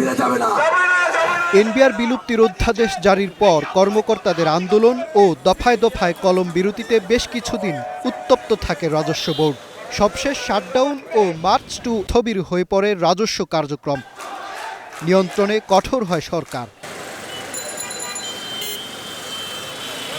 ফিরে যাবে না। এনবিআর বিলুপ্তির অধ্যাদেশ জারির পর কর্মকর্তাদের আন্দোলন ও দফায় দফায় কলম বিরতিতে বেশ কিছুদিন উত্তপ্ত থাকে রাজস্ব বোর্ড। সবশেষ শাটডাউন ও মার্চ টু স্থবির হয়ে পড়ে রাজস্ব কার্যক্রম। নিয়ন্ত্রণে কঠোর হয় সরকার।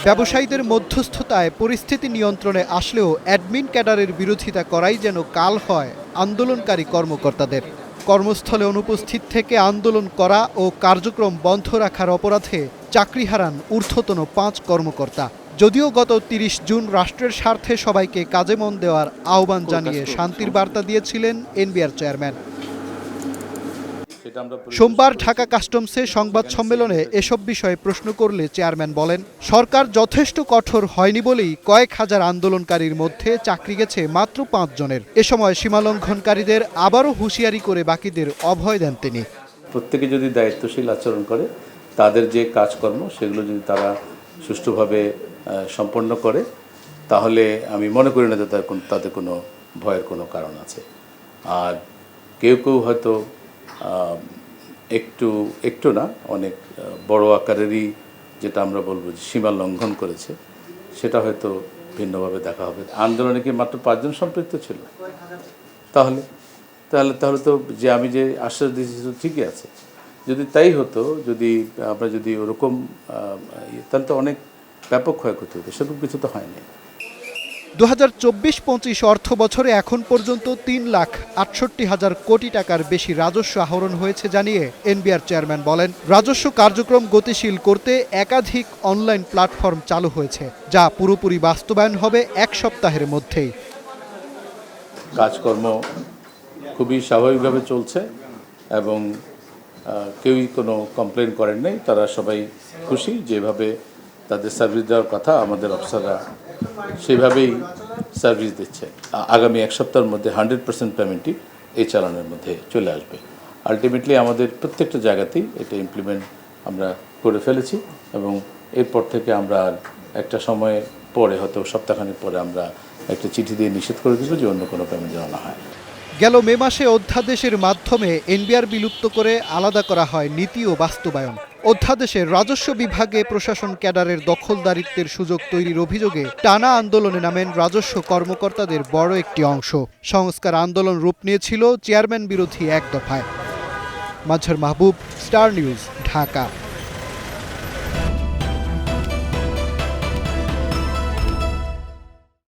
ব্যবসায়ীদের মধ্যস্থতায় পরিস্থিতি নিয়ন্ত্রণে আসলেও অ্যাডমিন ক্যাডারের বিরোধিতা করাই যেন কাল হয় আন্দোলনকারী কর্মকর্তাদের। কর্মস্থলে অনুপস্থিত থেকে আন্দোলন করা ও কার্যক্রম বন্ধ রাখার অপরাধে চাকরি হারান ঊর্ধ্বতন পাঁচ কর্মকর্তা। যদিও গত তিরিশ জুন রাষ্ট্রের স্বার্থে সবাইকে কাজে মন দেওয়ার আহ্বান জানিয়ে শান্তির বার্তা দিয়েছিলেন এনবিআর চেয়ারম্যান। সোমবার ঢাকা কাস্টমসে সংবাদ সম্মেলনে এসব বিষয়ে প্রশ্ন করলে চেয়ারম্যান বলেন সরকার যথেষ্ট কঠোর হয়নি বলেই কয়েক হাজার আন্দোলনকারীর মধ্যে চাকরি গেছে মাত্র পাঁচ জনের। এ সময় সীমালঙ্ঘনকারীদের আবারও হুঁশিয়ারি করে বাকিদের অভয় দেন তিনি। প্রত্যেকে যদি দায়িত্বশীল আচরণ করে তাদের যে কাজকর্ম সেগুলো যদি তারা সুষ্ঠুভাবে সম্পন্ন করে তাহলে আমি মনে করি না যে তাদের কোনো ভয়ের কোনো কারণ আছে। আর কেউ কেউ হয়তো একটু একটু না অনেক বড় আকারেরই যেটা আমরা বলব যে সীমা লঙ্ঘন করেছে সেটা হয়তো ভিন্নভাবে দেখা হবে। আন্দোলনে কি মাত্র পাঁচজন সম্পৃক্ত ছিল? তাহলে তাহলে তাহলে তো যে আমি যে আশ্বাস দিয়েছি তো ঠিকই আছে। যদি তাই হতো যদি আমরা যদি ওরকম ইয়ে, তাহলে তো অনেক ব্যাপক ক্ষয়ক্ষতি হতো সেরকম কিছু তো হয়নি। দু হাজার চব্বিশ পঁচিশ অর্থ বছরে এখন পর্যন্ত তিন লাখ আটষট্টি হাজার কোটি টাকার বেশি রাজস্ব আহরণ হয়েছে জানিয়ে এনবিআর চেয়ারম্যান বলেন। রাজস্ব কার্যক্রম গতিশীল করতে একাধিক অনলাইন প্ল্যাটফর্ম চালু হয়েছে, যা পুরোপুরি বাস্তবায়ন হবে এক সপ্তাহের মধ্যেই। কাজকর্ম খুবই স্বাভাবিকভাবে চলছে এবং কেউই কোনো কমপ্লেন করেন নাই, তারা সবাই খুশি। যেভাবে তাদের সার্ভিস দেওয়ার কথা আমাদের অফিসাররা সেভাবেই সার্ভিস দিচ্ছে। আগামী এক সপ্তাহের মধ্যে হান্ড্রেড পার্সেন্ট পেমেন্টই এই চালানের মধ্যে চলে আসবে। আলটিমেটলি আমাদের প্রত্যেকটা জায়গাতেই এটা ইমপ্লিমেন্ট আমরা করে ফেলেছি এবং এরপর থেকে আমরা আর একটা সময় পরে, হয়তো সপ্তাহখানেক পরে আমরা একটা চিঠি দিয়ে নিষেধ করে দেবো যে অন্য কোনো পেমেন্ট যেন না হয়। গেল মে মাসে অধ্যাদেশের মাধ্যমে এনবিআর বিলুপ্ত করে আলাদা করা হয় নীতি ও বাস্তবায়ন। অধ্যাদেশে রাজস্ব বিভাগে প্রশাসন ক্যাডারের দখলদারিত্বের সুযোগ তৈরির অভিযোগে টানা আন্দোলনে নামেন রাজস্ব কর্মকর্তাদের বড় একটি অংশ। সংস্কার আন্দোলন রূপ নিয়েছিল চেয়ারম্যান বিরোধী এক দফায়। Mazhar Mahbub, star news, Dhaka.